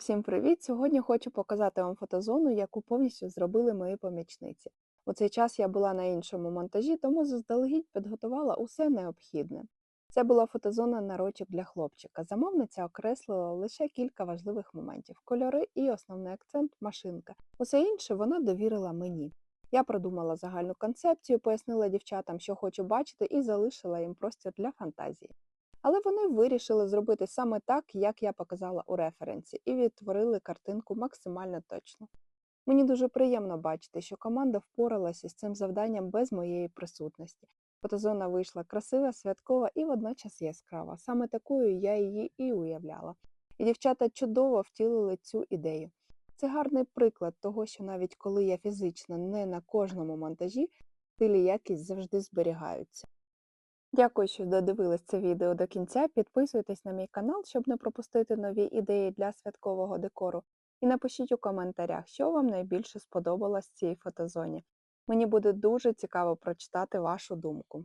Всім привіт! Сьогодні хочу показати вам фотозону, яку повністю зробили мої помічниці. У цей час я була на іншому монтажі, тому заздалегідь підготувала усе необхідне. Це була фотозона нарочок для хлопчика. Замовниця окреслила лише кілька важливих моментів: кольори і основний акцент машинка. Усе інше вона довірила мені. Я продумала загальну концепцію, пояснила дівчатам, що хочу бачити, і залишила їм простір для фантазії. Але вони вирішили зробити саме так, як я показала у референсі, і відтворили картинку максимально точно. Мені дуже приємно бачити, що команда впоралася з цим завданням без моєї присутності. Фотозона вийшла красива, святкова і водночас яскрава. Саме такою я її і уявляла. І дівчата чудово втілили цю ідею. Це гарний приклад того, що навіть коли я фізично не на кожному монтажі, стиль і якість завжди зберігаються. Дякую, що додивились це відео до кінця. Підписуйтесь на мій канал, щоб не пропустити нові ідеї для святкового декору. І напишіть у коментарях, що вам найбільше сподобалось в цій фотозоні. Мені буде дуже цікаво прочитати вашу думку.